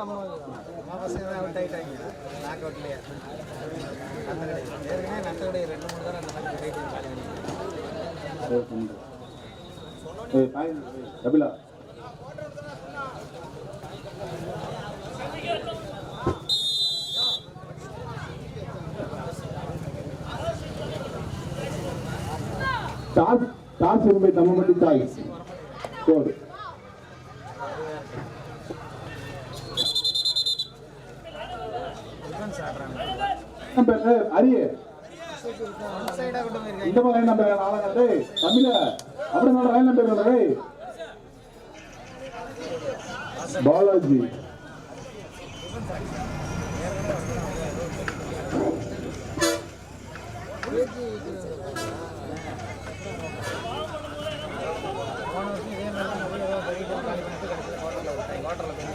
பசங்க தான் அவுட் ஆகிட்டாங்க நாக் அவுட்லேயே நத்த கடை ஏற்கனவே நத்த கடை ரெண்டு மூணு தடவை அந்த மாதிரி போயிட்டு காலி ஏய் கபிலா டாஸ் டாஸ் என்பதை தாய் ஸ்கோர் அரிய இந்த மாதிரி லைன் நம்பர் நாலாங்க தமிழ அப்படி நம்பர் பாலாஜி வாட்டர்ல வருஷம் இதே மாதிரி தான் நிறைய ஏதோ பண்ணிட்டு காலி பண்ணிட்டு கடைசியில் ஹோட்டலில் விட்டாங்க ஹோட்டலில் போய்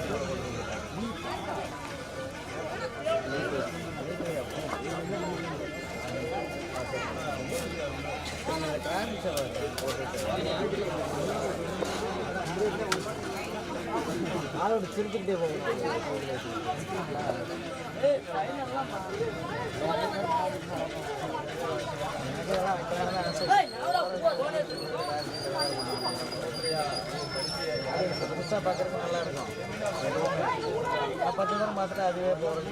ஆளோட சிரிச்சுக்கிட்டே போகும் புதுசாக பார்க்குறதுக்கு நல்லா இருக்கும் பத்து நேரம் பார்த்துட்டு அதுவே போகிறது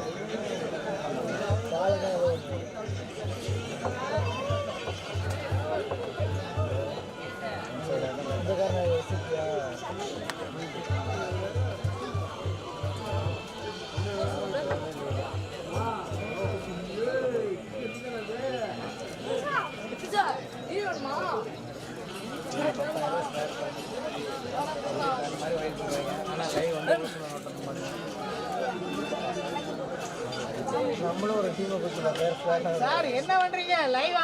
சார் என்ன பண்றீங்க? லைவ்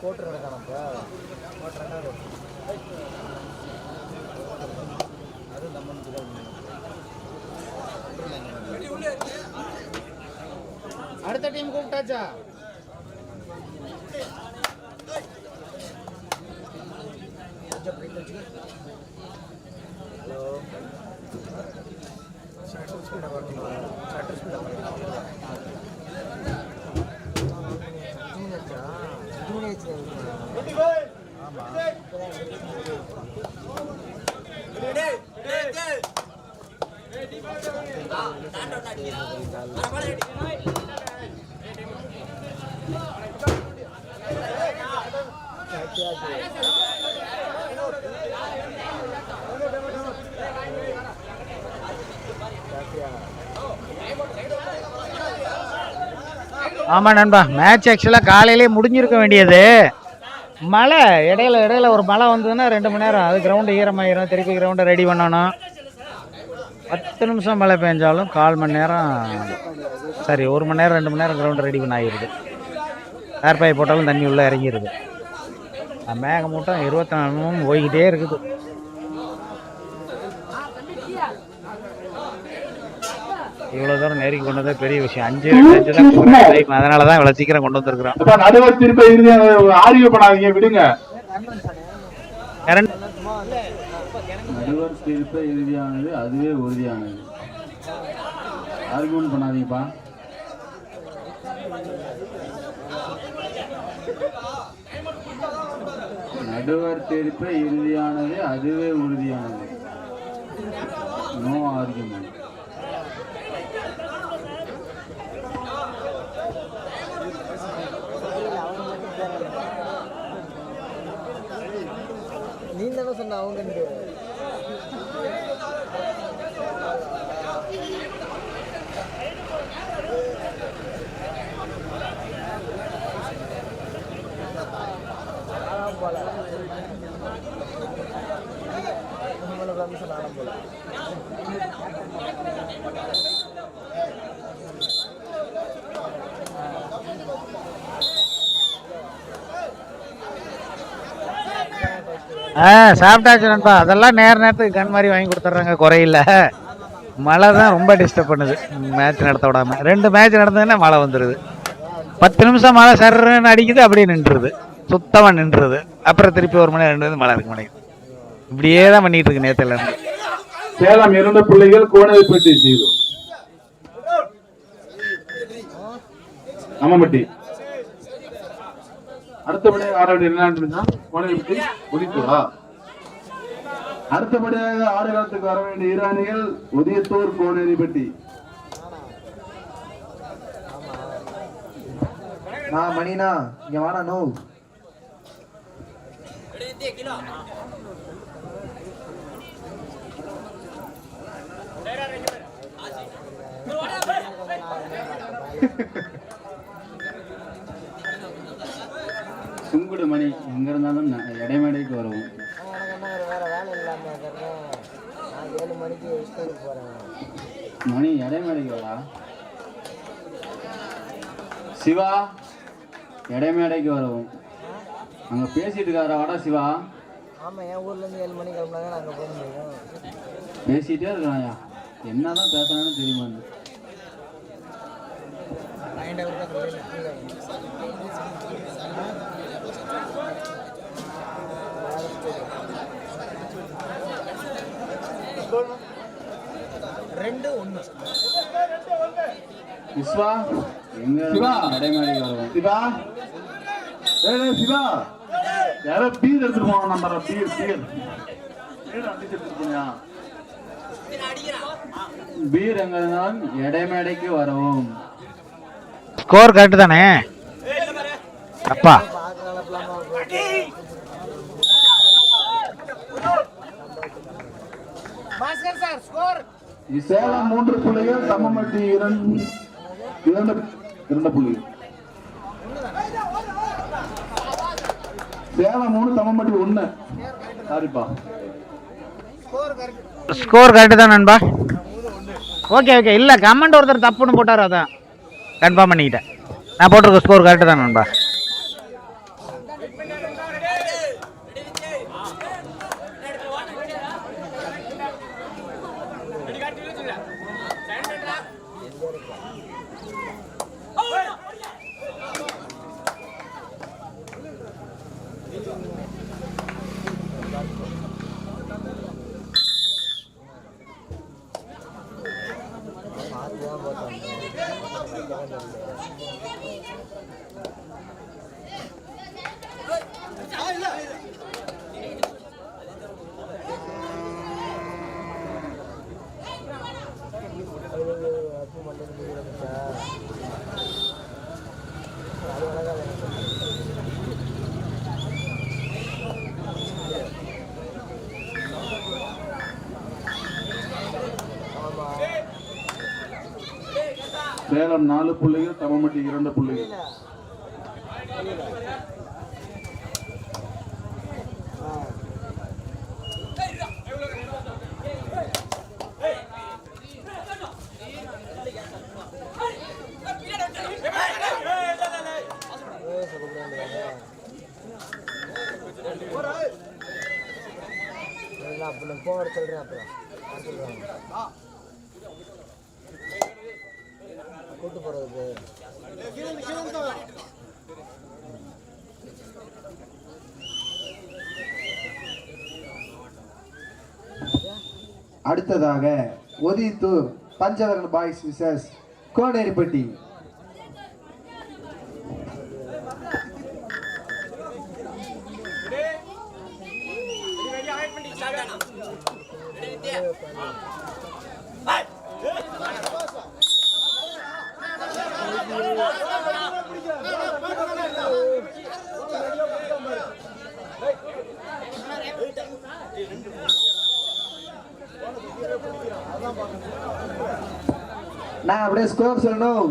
கோட்டு நடக்கானப்ப கோட்டு ரெண்டாவது அது நம்மளுக்கு தான் அடுத்த டீம் கூப்பிட்டாச்சா கொஞ்சம் ஆமாம் நண்பா மேட்ச் ஆக்சுவலாக காலையிலே முடிஞ்சிருக்க வேண்டியது. மழை இடையில இடையில ஒரு மழை வந்ததுன்னா ரெண்டு மணி நேரம். அது கிரவுண்டு ஈரமாயிரும் திருப்பி கிரவுண்டை ரெடி பண்ணணும். பத்து நிமிஷம் மழை பெஞ்சாலும் கால் மணி நேரம் சரி ஒரு மணி நேரம் ரெண்டு மணி நேரம் கிரவுண்டு ரெடி பண்ண ஆகிருது. ஏர்பாய் போட்டாலும் தண்ணி உள்ளே இறங்கிடுது மேகமூட்டம் இருபத்தி நாலு மணி போய்கிட்டே இருக்குது. இவ்வளோ தூரம் நெருக்கி கொண்டு வந்தது பெரிய விஷயம். அஞ்சு அஞ்சு தான் அதனால தான் இவ்வளோ சீக்கிரம் கொண்டு வந்திருக்கிறோம். நடுவர் திருப்ப இறுதியான ஆரியோ பண்ணாதீங்க விடுங்க. கரண்ட் நடுவர் தீர்ப்பு இறுதியானது அதுவே உறுதியானது. ஆர்குமெண்ட் பண்ணாதீங்கப்பா. நடுவர் தீர்ப்பு இறுதியானது அதுவே உறுதியானது. நோ ஆர்குமெண்ட் நீ தானே சொன்ன அவங்க ஆ சாப்பிட்டாச்சு நண்பா. அதெல்லாம் நேர நேரத்துக்கு கண் மாதிரி வாங்கி கொடுத்துட்றாங்க குறையில. மழை தான் ரொம்ப டிஸ்டர்ப் பண்ணுது. மேட்ச் நடத்த விடாமல் ரெண்டு மேட்ச் நடந்ததுன்னா மழை வந்துடுது பத்து நிமிஷம் மழை சர்றன்னு அடிக்குது அப்படியே நின்றுது. சுத்தமாக நின்றுது. அப்புறம் திருப்பி ஒரு மணி ரெண்டு மணி மழை இருக்க முடியும் இப்படியே தான் பண்ணிட்டு இருக்கு நேத்துல இருந்து சேலம் இரண்டு புள்ளிகள் கோணைப்பட்டி ஜீரோ அம்மம்பட்டி. அடுத்தபடியாக ஆட வேண்டிய என்ன கோணைப்பட்டி ஒலிக்குவா அடுத்தபடியாக ஆடுகளத்துக்கு வர வேண்டிய இரு அணிகள் உதயத்தூர் கோனேரிப்பட்டி நான் மணினா இங்க வாடா நோ. சுங்குடு மணி எங்க இருந்தாலும் ந- இடைமேடைக்கு வருவோம். வேற வேலை இல்லாம ஏழு மணிக்கு மணி இடைமேடைக்கு வரா சிவா இடைமேடைக்கு வருவோம். அங்க பேசிட்டு இருக்காரா? வாடா சிவா. ஆமா என் ஊர்ல இருந்து ஏழு மணிக்கு கிளம்புனா தான் அங்க போக முடியும் பேசிட்டே இருக்கிறாயா என்னதான் பேசுறான்னு தெரியுமா ரெண்டு ஒண்ணு. விஸ்வா எங்க சிவா. இடைமேடைக்கு வருவோம். சிவா. ஏய் ஏய், சிவா. யாரோ பீர் எடுத்துட்டு போவாங்க நம்ம பீர் பீர் பீர் அடிச்சு எடுத்துட்டு பீர் எங்க இருந்தாலும் இடைமேடைக்கு வரவும். ஸ்கோர் கரெக்டு தானே? அப்பா. பாஸ்கர் சார் ஸ்கோர் சேலம் மூன்று புள்ளிகள் சமமட்டி இரண்டு இரண்டு இரண்டு புள்ளிகள் சேலம் மூணு சமமட்டி ஒண்ணு சாரிப்பா ஸ்கோர் கரெக்டு தான் நண்பா. ஓகே ஓகே இல்லை கமெண்ட் ஒருத்தர் தப்புன்னு போட்டார் அதான். கன்ஃபார்ம் பண்ணிக்கிட்டேன். நான் போட்டிருக்க ஸ்கோர் கரெக்டு தான் நண்பா. சேலம் நாலு புள்ளிகள் தமமட்டி இரண்டு புள்ளிகள் அப்புறம் போக சொல்கிறேன் அப்புறம் வர சொல்கிறாங்க கூட்டு போகிறதுக்கு அடுத்ததாக ஒதித்தூர் பஞ்சவரன் பாய்ஸ் விசஸ் கோனேரிப்பட்டி நான் அப்படியே ஸ்கோர் சொல்லணும்.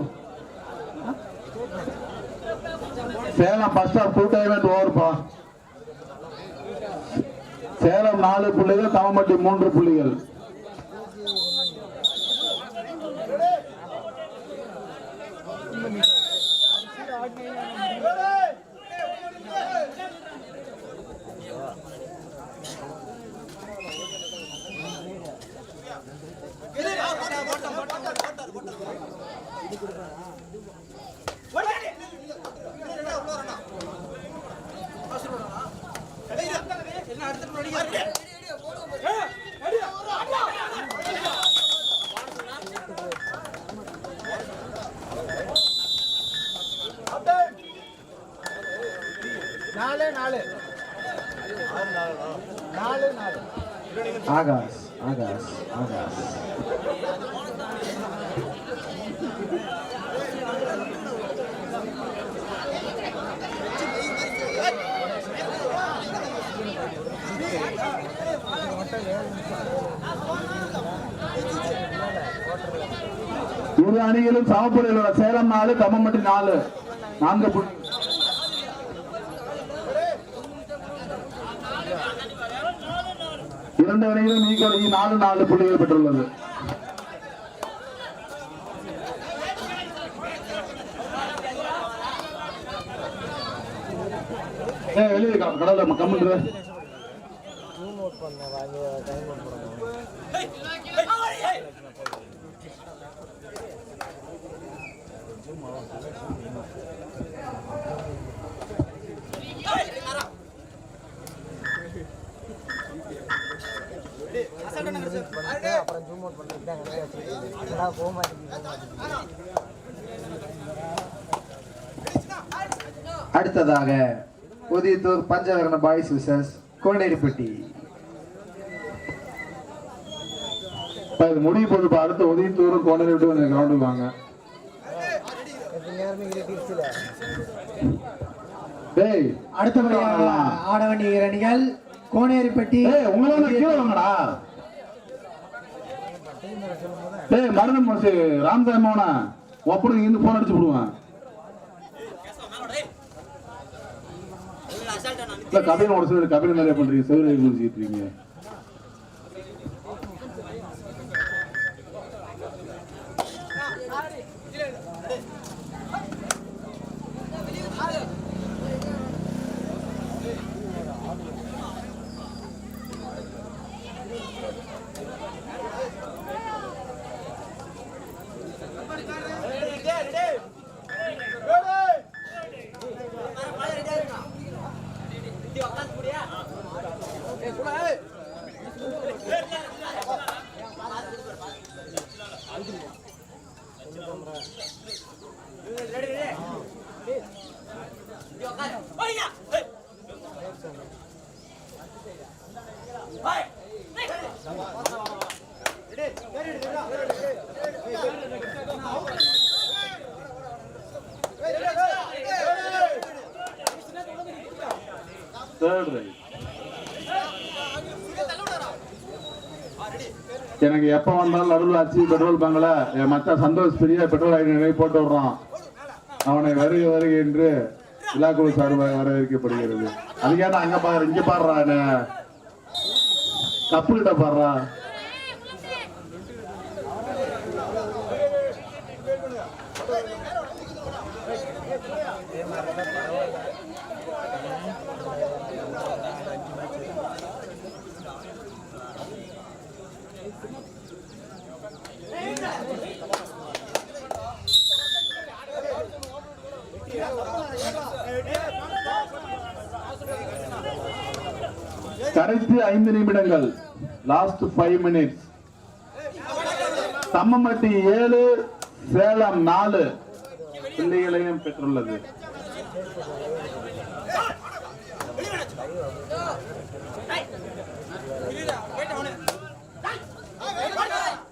Salem first of two time ஓவர்ப்பா சேலம் நாலு புள்ளிகள் தமமட்டி மூன்று புள்ளிகள். நாலு நாலு நாலு நாலு ஆகாஷ். இரு அணிகளும் சமப்புள்ளிகளோட சேலம் நாலு கம்மம்பட்டி நாலு. நான்கு புள்ளி இரண்டு அணிகளும் ஈக்குவல் நாலு நாலு புள்ளிகள் பெற்றுள்ளது. ஏ வெளியே கடலை கம்முன்ற பண்ண வாங்கி டைம் பண்ணிட்டு அப்புறம் ஜூம் அவுட் பண்ணிட்டு போக மாட்டேங்குது அடுத்ததாக ஒதித்தூர் பஞ்சவரன் பாய்ஸ் விசஸ் கோனேரிப்பட்டி. இது முடிய போகுது இப்ப அடுத்து உதயத்தூர் கோணல் விட்டு கொஞ்சம் கிரவுண்டுக்கு வாங்க. டேய் அடுத்தபடியாக ஆட வேண்டிய இரு அணிகள் கோனேரிப்பட்டி டேய் உங்களால கீழே வாங்கடா. டேய் மருந்து மோசி ராம்சாய் மோன ஒப்பனுக்கு இருந்து போன் அடிச்சு விடுவேன். இல்ல கபில் ஒரு சிலர் கபில் நிறைய பண்றீங்க செவிலை குடிச்சிட்டு இருக்கீங்க எனக்கு எப்ப வந்தாலும் நடுவில் அச்சு பெட்ரோல் பங்கல என் மத்த சந்தோஷ் பெரிய பெட்ரோல் ஐடி போட்டு விடுறான். அவனை வருக வருக என்று விழாக்குழு சார்பாக வரவேற்கப்படுகிறது அதுக்கேட்ட அங்க பாரு இங்க பாடுறா என்ன? கப்பு கிட்ட பாடுறா கடைசி ஐந்து நிமிடங்கள். லாஸ்ட் ஃபைவ் மினிட்ஸ் தம்மம்பட்டி ஏழு சேலம் நாலு. பிள்ளைகளையும் பெற்றுள்ளது.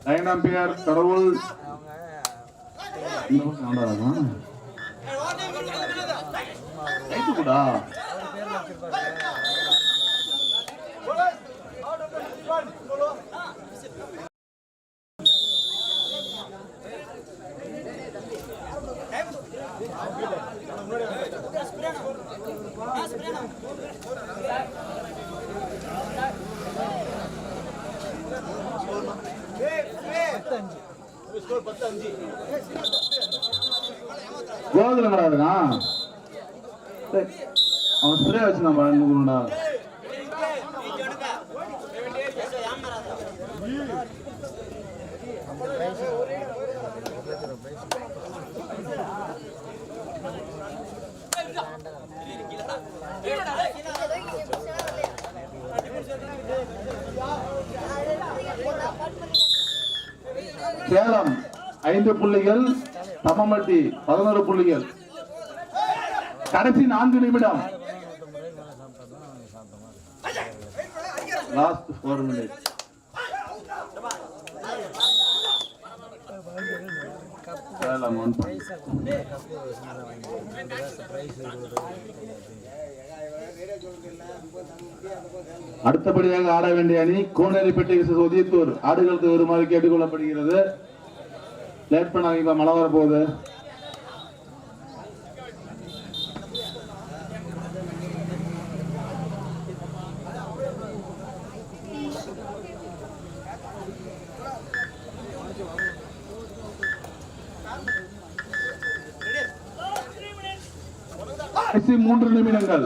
நைன் கடவுள். இந்த பக்கம் கூடா. கோகுலம் கிடையாதுண்ணா அவன் ஸ்ப்ரே வச்சு நான் பயந்துக்கணும்டா சேலம் ஐந்து புள்ளிகள் தம்மம்பட்டி பதினோரு புள்ளிகள். கடைசி நான்கு நிமிடம். Last four minute Salem one அடுத்தபடியாக ஆட வேண்டிய அணி கோனேரிப்பட்டி உதயத்தூர். ஆடுகளுக்கு வருமாறு கேட்டுக்கொள்ளப்படுகிறது. லேட் பண்ணாதீங்க மழை வரப்போகுது. மூன்று நிமிடங்கள்.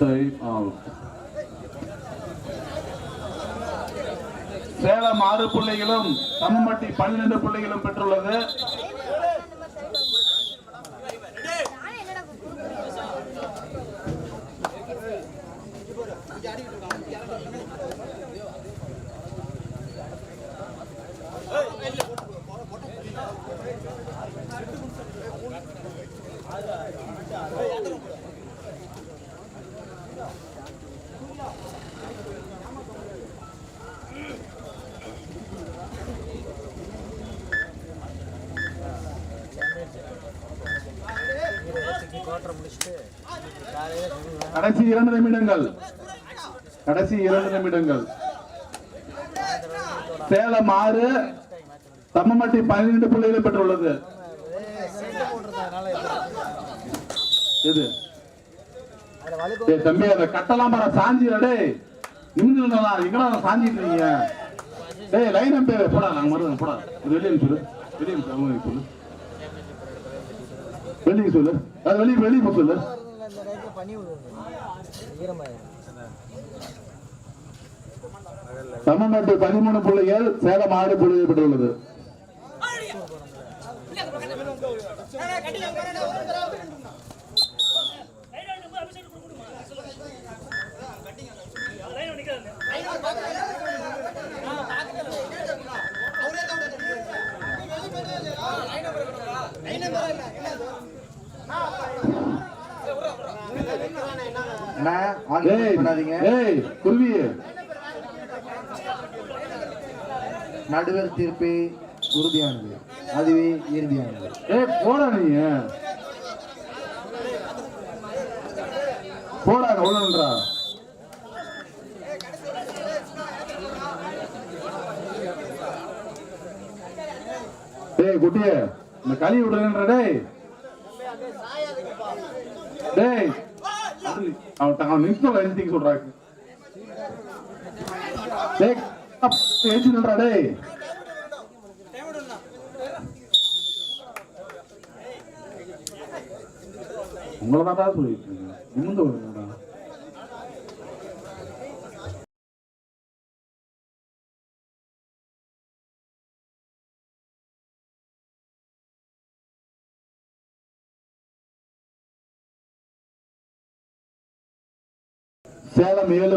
டைம் அவுட் சேலம் ஆறு புள்ளிகளும் தம்மம்பட்டி பன்னிரண்டு புள்ளிகளும் பெற்றுள்ளது. கடைசி இரண்டு நிமிடங்கள். கடைசி இரண்டு நிமிடங்கள். சேலம் ஆறு தம்மமட்டி பன்னிரண்டு புள்ளிகளை பெற்றுள்ளது. எது? தம்பி அதை கட்டலாம் பாரு சாஞ்சிடா டேய். நிமிந்து எங்கடா அதை சாஞ்சிட்டு இருக்கீங்க? டேய் லைன் பேரு போடா நாங்க மருந்து போடா. இது வெளியே சொல்லு வெளியே சொல்லு வெளியே சொல்லு. அது வெளியே வெளியே சொல்லு. ஈரமாயிரும் தமிழ்நாட்டு பதிமூணு புள்ளிகள் சேலம் ஆறு புள்ளிகள் பெற்றுள்ளது அண்ணா டேய் டேய் குருவி. நடுவர் தீர்ப்பு உறுதியானது. அதுவே இறுதியானது. ஏய் போடா நீ. போடா உள்ள நின்றா. டேய் குட்டியே இந்த களி விடுறேன்ற. டேய். டேய். அவன் அவன் நிமிஷம் எழுதிக்க சொல்றாங்க டேய் ஏச்சி உங்களை தான் சொல்லிட்டு இருக்கேன் நிமிந்து வருங்கடா சேலம் ஏழு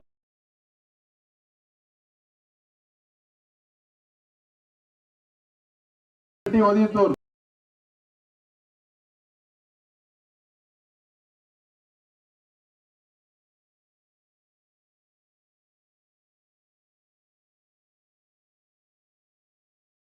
ஒதியத்தூர்